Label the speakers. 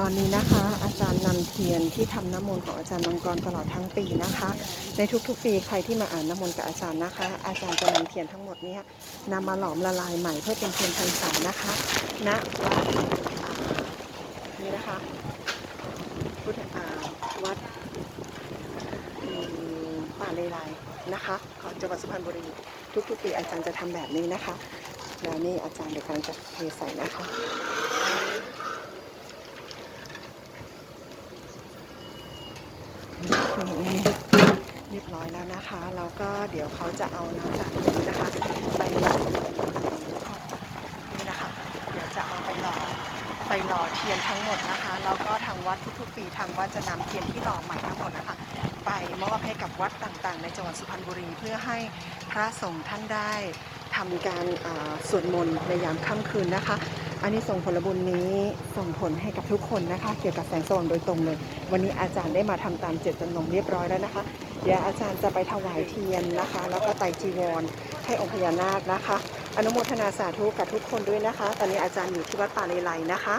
Speaker 1: ตอนนี้นะคะอาจารย์นำเทียนที่ทำน้ำมนต์ของอาจารย์มังกรตลอดทั้งปีนะคะ ในทุกๆปีใครที่มาอ่านน้ำมนต์กับอาจารย์นะคะ อาจารย์จะนำเทียนทั้งหมดนี้นำมาหลอมละลายใหม่เพื่อเป็นเทียนพรรษานะคะณวัดนี่นะคะพุทธาวัดป่าเลไลนะคะของจังหวัดสุพรรณบุรีทุกๆปีอาจารย์จะทำแบบนี้นะคะ แล้วนี่อาจารย์เดี๋ยวกำลังจะเทใส่นะคะ เรียบร้อยแล้วนะคะ แล้วก็เดี๋ยวเขาจะเอาน้ำจากนี้นะคะไปหล่อนี่นะคะ เดี๋ยวจะเอาไปหล่อไปหล่อเทียนทั้งหมดนะคะ แล้วก็ทางวัดทุกๆปีทางวัดจะนำเทียนที่หล่อใหม่ทั้งหมดนะคะ ไปมอบให้กับวัดต่างๆ ในจังหวัดสุพรรณบุรีเพื่อให้พระสงฆ์ท่านได้ทำการสวดมนต์ในยามค่ำคืนนะคะ อันนี้ส่งผลบุญนี้ส่งผลให้กับทุกคนนะคะ เกี่ยวกับแสงสว่างโดยตรงเลย วันนี้อาจารย์ได้มาทำตามเจตจำนงเรียบร้อยแล้วนะคะ เดี๋ยวอาจารย์จะไปถวายเทียนนะคะ แล้วก็ไตจีวร ให้องค์พญานาคนะคะ อนุโมทนาสาธุกับทุกคนด้วยนะคะ ตอนนี้อาจารย์อยู่ที่วัดป่าเลไลนะคะ